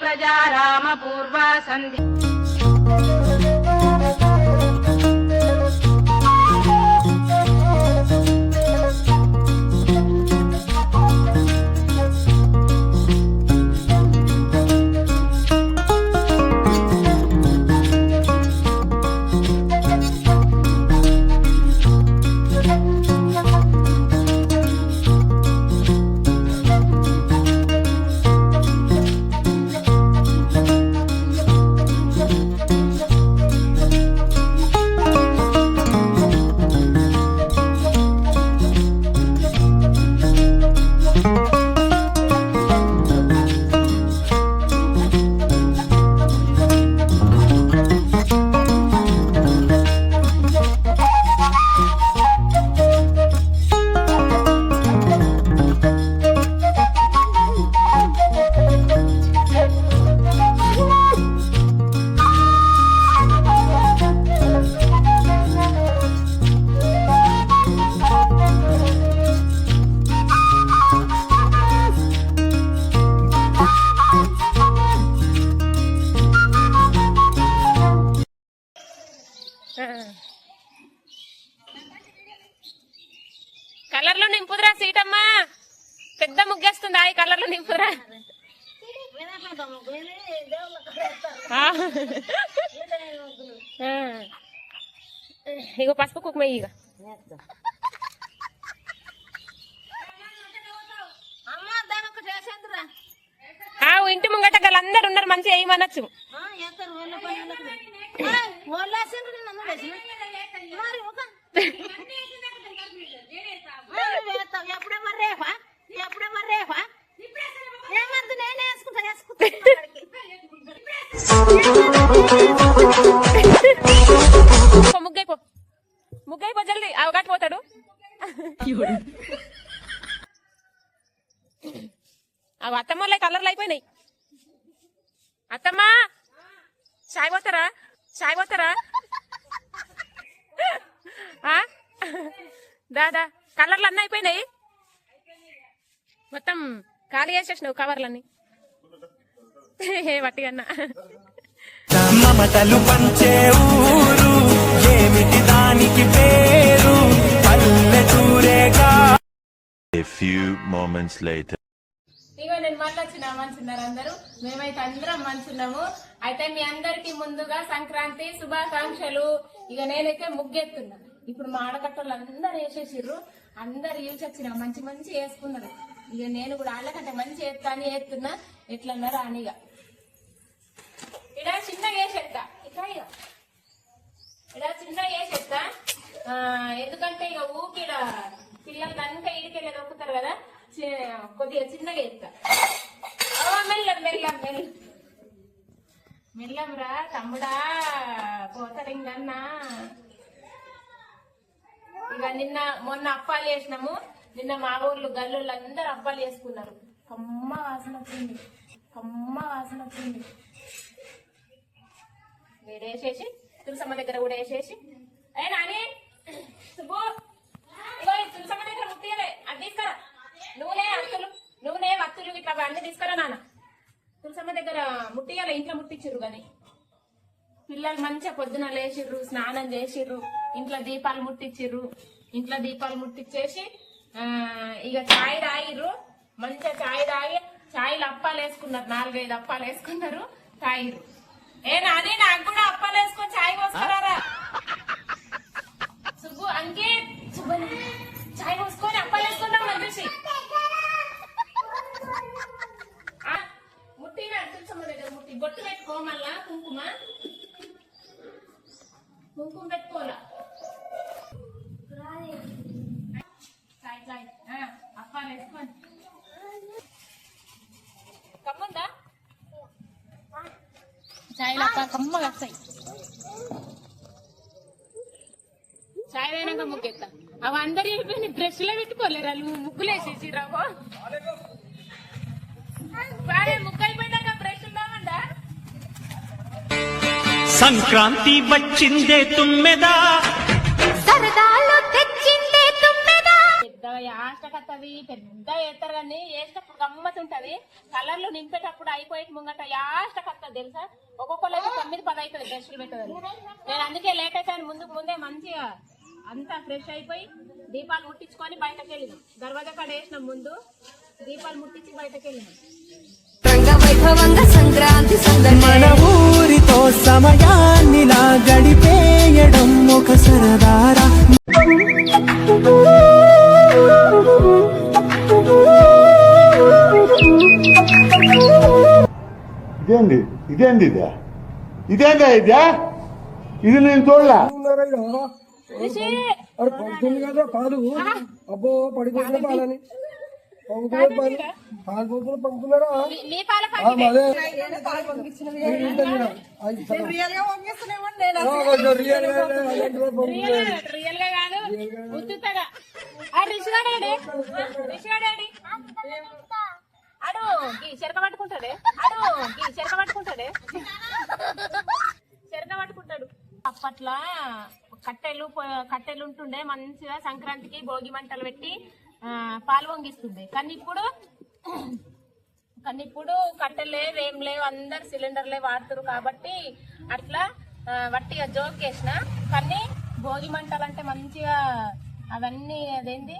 प्रजा रामपूर्वा सन्ति ఈ కలర్లో. ఆ. ఇగో పసుపు కుక్మ ఇక ఇంటి ముంగట అందరు ఉన్నారు మంచిగా వేయమనొచ్చు చేస్తారు వాళ్ళ పని దాదా కలర్లు అన్నీ అయిపోయినాయి. మొత్తం ఖాళీ చేసేసినావు కవర్లన్నీ. ఏ వట్టిగన్నా. మమతలు పంచే ఊరు ఏమిటి దానికి పేరు? పల్లెటూరేగా A few moments later. ఇగో నేను మళ్ళీ వచ్చిన మంచున్నారు అందరూ మేమైతే అందరం మంచున్నాము. అయితే మీ అందరికి ముందుగా సంక్రాంతి శుభాకాంక్షలు. ఇక నేనైతే ముగ్గెత్తున్నా. ఇప్పుడు మా ఆడకట్టలు అందరు వేసేసిర్రు. అందరు ఇల్చి వచ్చిన మంచి మంచి వేసుకున్నారు. ఇక నేను కూడా వాళ్ళకంటే మంచి వేస్తా అని వేస్తున్నా. ఎట్లన్నా రానిగా ఇడ చిన్నగా వేసేస్తా. ఇట్లా ఇక. ఇడ చిన్నగా వేసేస్తా. ఎందుకంటే ఇక ఊకిడ పిల్లలు అంతా ఇడికెళ్ళి దొక్కుతారు కదా. చి- కొద్దిగా చిన్నగా వేస్తా. మెల్ల మెల్లం మెల్ల మెల్లం. రా తమ్ముడా పోతరింగన్నా ఇక నిన్న మొన్న అప్పాలు చేసినాము. నిన్న మా ఊర్లు గల్లుళ్ళు అందరు అప్పాలు చేసుకున్నారు. కమ్మ వాసన వచ్చింది. కమ్మ వాసన వచ్చింది. వేడి వేసేసి తులసమ్మ దగ్గర కూడా వేసేసి. ఏ నాని సుబ్బు ఇగో తులసమ్మ దగ్గర ముట్టియలే అది తీసుకురా. నూనె అత్తులు నూనె వత్తులు ఇట్లా అన్ని తీసుకురా నాన్న. తులసమ్మ దగ్గర ముట్టియాలి ఇంట్లో ముట్టించిర్రు కానీ పిల్లలు మంచిగా పొద్దున లేచిర్రు స్నానం చేసిర్రు. ఇంట్లో దీపాలు ముట్టించిర్రు. ఇంట్లో దీపాలు ముట్టించేసి ఇక చాయ్ తాగిర్రు. మంచిగా చాయ్ తాగి ఛాయ్లు అప్పాలు వేసుకున్నారు. నాలుగైదు అప్పాలు వేసుకున్నారు తాగిర్రు. ఏ నాది నాకు కూడా అప్పాలు వేసుకొని చాయ్ పోసుకున్నారా? చాయ్లు అప్ప కమ్మగా వస్తాయి చాయ్ అయినాక ముగ్గెత్తా అవి అందరి అయిపోయినాయి బ్రష్లో పెట్టుకోలేరు వాళ్ళు ముగ్గులు వేసేసి రాబో బాగా ముగ్గు అయిపోయినాక బ్రష్ ఉందామండా సంక్రాంతి వచ్చిందే తుమ్మెదా పెద్ద యాష్టకత్తది పెద్ద వేస్తారు కానీ వేసేటప్పుడు గమ్మత్ ఉంటది కలర్లు నింపేటప్పుడు అయిపోయి ముంగట యాష్టకత్తది తెలుసా? ఒక్కొక్కరు తొమ్మిది పది అవుతుంది డ్రెస్సులు పెట్టదని నేను అందుకే లేట్ అయితే ముందుకు ముందే మంచిగా అంతా ఫ్రెష్ అయిపోయి దీపాలు ముట్టించుకొని బయటకు వెళ్ళినాం. దర్వాజా కాడ వేసినాం ముందు దీపాలు ముట్టించి బయటకు వెళ్ళినాం. వైభవంగా సంక్రాంతి మన ఊరితో సమయాన్నిలా గడిపేయడం ఒక సరదారా? ఇదేంది ఇదేంది ఇదే ఇదేందా ఇదే ఇది నేను చూడలే అరే పంపుతుంది కదా పాలు అబ్బో పడిపోతున్న పాలని పంపుతున్న పాలు పాలు పోతున్న పంపుతున్నారా రియల్గా కాదు అడు చెరక పట్టుకుంటాడే. అడు ఈ చెరక పట్టుకుంటాడే. చెరక పట్టుకుంటాడు. అప్పట్లో కట్టెలు కట్టెలు ఉంటుండే మంచిగా సంక్రాంతికి భోగి మంటలు పెట్టి పాలు వంగిస్తుండే కానీ ఇప్పుడు కానీ ఇప్పుడు కట్టెలు లేవు ఏం లేవు అందరు సిలిండర్లే వాడుతారు కాబట్టి అట్లా వట్టిగా జోక్ చేసిన. కానీ భోగి మంటలు అంటే మంచిగా అవన్నీ అదేంటి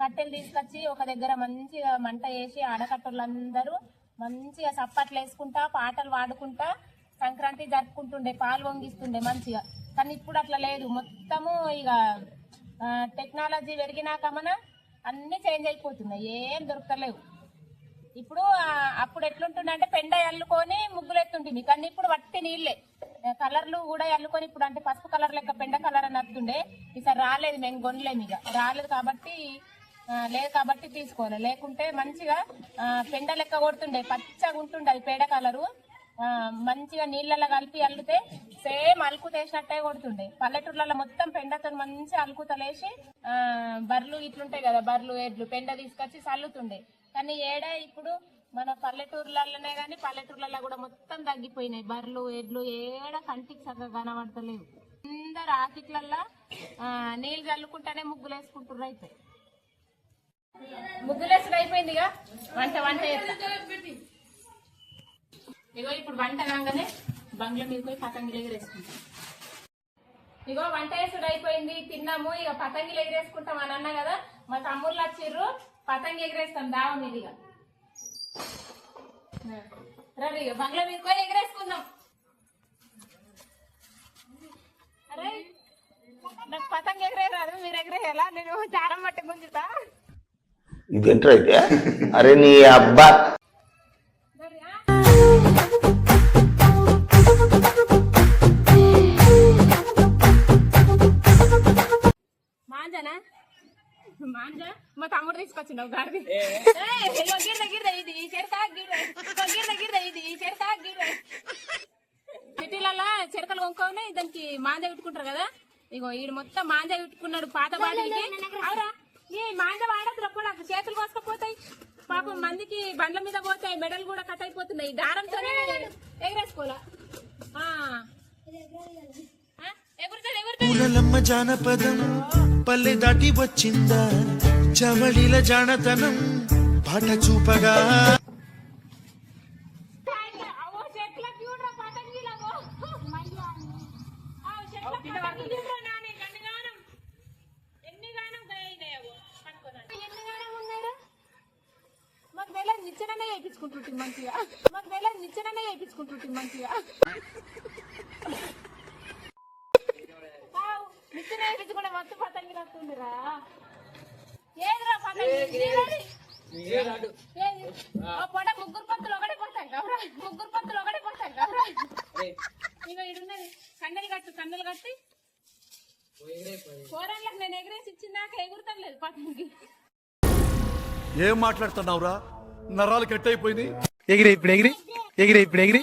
కట్టెలు తీసుకొచ్చి ఒక దగ్గర మంచిగా మంట వేసి ఆడకట్టలందరూ మంచిగా చప్పట్లు వేసుకుంటా పాటలు పాడుకుంటా సంక్రాంతి జరుపుకుంటుండే పాలు వంగిస్తుండే మంచిగా. కానీ ఇప్పుడు అట్లా లేదు. మొత్తము ఇక టెక్నాలజీ పెరిగినాక మన అన్నీ చేంజ్ అయిపోతున్నాయి. ఏం దొరకలేవు. ఇప్పుడు అప్పుడు ఎట్లుంటుండే అంటే పెండ అల్లుకొని ముగ్గులు ఎత్తుంటుంది కానీ ఇప్పుడు వట్టి నీళ్ళే. కలర్లు కూడా అల్లుకొని ఇప్పుడు అంటే పసుపు కలర్ లెక్క పెండ కలర్ అని వస్తుండే ఈసారి రాలేదు మేము కొనలేము ఇక. రాలేదు కాబట్టి లేదు కాబట్టి తీసుకోవాలి. లేకుంటే మంచిగా పెండ లెక్క కొడుతుండే పచ్చగా ఉంటుండే అది పేడ కలరు. మంచిగా నీళ్ళలో కలిపి అల్లితే సేమ్ అలుకు వేసినట్టే కొడుతుండే. పల్లెటూర్లలో మొత్తం పెండతో మంచి అలుకుతలేసి తలేసి బర్రెలు ఇట్లుంటాయి కదా బర్రెలు ఎడ్లు పెండ తీసుకొచ్చి చల్లుతుండే. కానీ ఏడ ఇప్పుడు మన పల్లెటూర్లలోనే కానీ పల్లెటూర్లలో కూడా మొత్తం తగ్గిపోయినాయి. బర్రెలు ఎడ్లు ఏడ కంటికి చక్కగా కనబడతలేవు. అందరు ఆకిట్లల్లో నీళ్ళు చల్లుకుంటేనే ముగ్గులు వేసుకుంటుర్రు అయితే. ముగ్గులేసుడు అయిపోయింది ఇక వంట వంట ఇగో ఇప్పుడు వంట కాగానే బంగ్లా మీద పోయి పతంగిలు ఎగిరేసుకుంటాం ఇగో వంట వేసుడు అయిపోయింది తిన్నాము. ఇక పతంగిలు ఎగిరేసుకుంటాం అని అన్నా కదా మా తమ్ముళ్ళు వచ్చిర్రు పతంగి ఎగిరేస్తాం దావ మీద ఇక రండి బంగ్లా మీద పోయి ఎగరేసుకుందాం. అరే నాకు పతంగ ఎగరే రాదు మీరు ఎగరేయాలా? నేను దారం పట్టి గుంజుతా ఇదేంట్రా అయితే అరే నీ అబ్బా. మా తమ్ముడు తీసుకొచ్చిండు గాడిది. గిర్ద గిర్ద ఇది ఈ చెరక గిర్ద గిర్ద గిర్ద ఇది ఈ చెరక గిర్ద సిటీలలో చెరకలు కొనుక్కొని దానికి మాంజ పెట్టుకుంటారు కదా? ఇగో ఈడు మొత్తం మాంజ పెట్టుకున్నాడు పాత బాటిల్కి. అవురా. ఈ మాంజ వాడద్దు కూడా చేతులు కోసుకపోతాయి. పాపం మందికి బండ్ల మీద పోతాయి మెడలు కూడా కట్ అయిపోతున్నాయి. దారంతో ఎగరేసుకోవాలా? పూలలమ్మ జానపదం పల్లె దాటి వచ్చిందా? చవళిల జానతనం పాట చూపగా. అవో చెట్లకి చూడరా పతంగిలవో. ఆ చెట్ల పతంగిలు చూడరా వస్తుందిరా ఏదిరా పొడ ముగ్గురు పంతులు ఒకటే పోతాం కవరా ముగ్గురు పంతులు ఒకటే పోతాం కవరా ఇగో ఇడున్నది కండలు కట్టు కండలు కట్టి. పోరాళ్ళకి నేను ఎగిరేసి ఇచ్చిందాక ఎగురుతాం లేదు పక్కకి ఏం మాట్లాడుతున్నావురా? నరాలు కట్ అయిపోయినాయి ఎగిరి ఇప్పుడు ఎగిరి. ఎగిరి ఇప్పుడు ఎగిరి.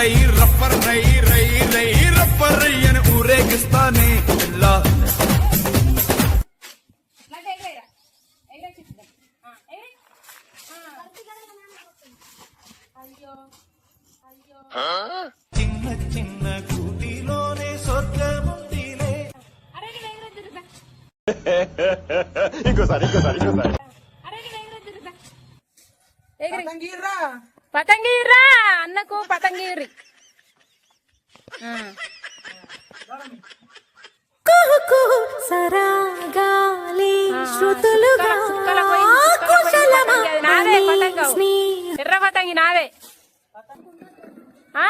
రై రప్పర్ రై రై రై. రప్పర్ రై అని ఊరేగిస్తానే ఇలా చిన్న చిన్న కూటిలోనే స్వర్గముందిలే ఇంకోసారి ఇంకోసారి ఇంకోసారి. ఎగిరి పతంగిరా పతంగి రా అన్నకు పతంగి ఇర్రి. ఆ సరాగాలి ఆ, శృతులుగా సుక్కల- సుక్కల పోయింది, సుక్కల పోయింది కుశలమా పతంగి. అది నాదే పతంగం. స్నేహ ఎర్ర పతంగి నాదే ఆ?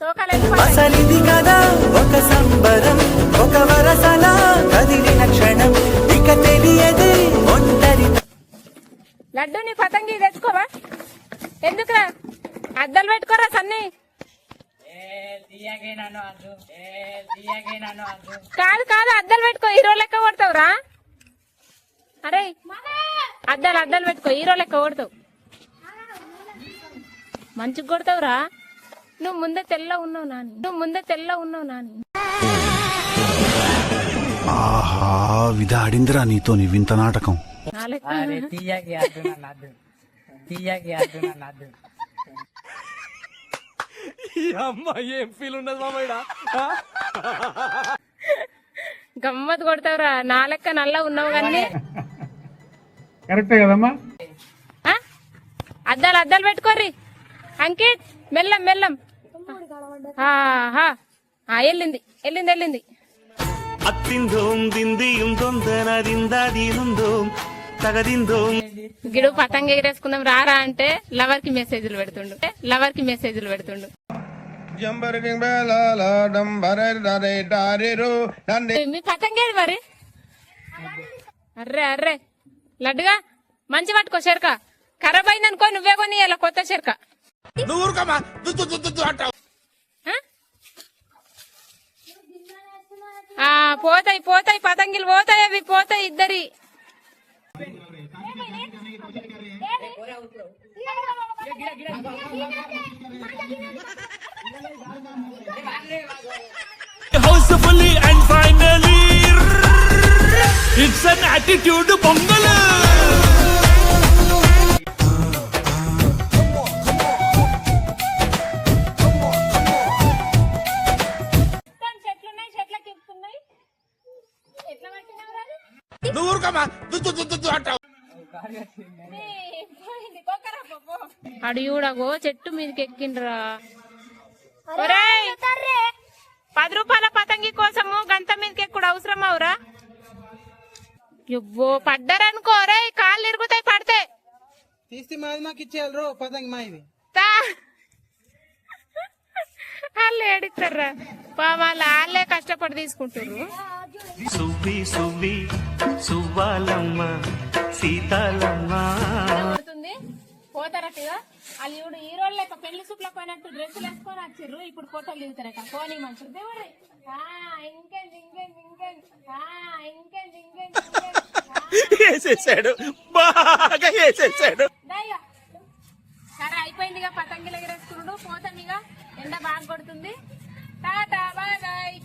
తోకలేదు పతంగి. అసలిది కదా ఒక సంబరం ఒక వరసలా కదిలిన క్షణం లడ్డు నీ పతంగి తెచ్చుకోవా? ఎందుకురా? అద్దాలు పెట్టుకోరా సన్ని. కాదు కాదు అద్దాలు పెట్టుకో హీరో లెక్క కొడతావురా. అరే అద్దాలు అద్దాలు పెట్టుకో హీరో లెక్క కొడతావు. మంచిగా కొడతావురా. నువ్వు ముందే తెల్ల ఉన్నావు నాని. నువ్వు ముందే తెల్ల ఉన్నావు నాని. ఆహా విధాడిందిరా నీతో నీ వింత నాటకం. నా లెక్క తీయకి అర్జున నద్దు తీయకి అర్జున నద్దు గమ్మత్ కొడతావురా. నా లెక్క నల్ల ఉన్నావు కానీ. కరెక్టే కదమ్మా? అద్దాలు అద్దాలు పెట్టుకోర్రి. అంకిత్ మెల్లం మెల్లం. ఆహా. ఆ, వెళ్ళింది వెళ్ళింది వెళ్ళింది. తగదిందోం. గిడు పతంగ ఎగరేసుకుందాం రారా అంటే లవర్కి మెసేజ్లు పెడుతుండు. లవర్కి మెసేజ్లు పెడుతుండు మీ పతంగ ఏది మరి? Array array. లడ్డుగా మంచి పట్టుకో చెరక. ఖరాబ్ అయింది అనుకో నువ్వే కొని ఇలా కొత్త చెరక. పోతాయి పోతాయి పతంగిలు పోతాయి అవి పోతాయి ఇద్దరి. Housefully and finally, it's an attitude, bungalow. పో. అడు చూడగో చెట్టు మీదకి ఎక్కిండ్రా ఒరేయ్, పది రూపాయల పతంగి కోసము గంట మీదకి ఎక్కుడు అవసరం అవురా ఎవ్వో పడ్డారనుకో రే కాళ్ళు ఇరుగుతాయి పడితే. తీసి మాది మాకు ఇచ్చేయాలి రో పతంగి మాది. తా. వాళ్ళు ఏడిస్తారా వాళ్ళ వాళ్ళే కష్టపడి తీసుకుంటారు సువ్వి సువ్వి సువ్వాలమ్మ సీతాలమ్మ. పోతారట్టుగా వాళ్ళు ఇప్పుడు ఈ రోజు లేక పెళ్ళి సూప్లకు పోయినట్టు డ్రెస్సులు వేసుకొని వచ్చిర్రు. ఇప్పుడు ఫోటోలు దిగుతారట. పోనీ మనుషులు దేవుడు. ఇంకేంది ఇంకేంది ఇంకేంది? ఇంకేంది ఇంకేంది బాగా సరే అయిపోయింది ఇక పతంగిలు ఎగరేసుకున్నాడు. పోతాం ఇక. ఎండ బాగా కొడుతుంది. Tata bye bye.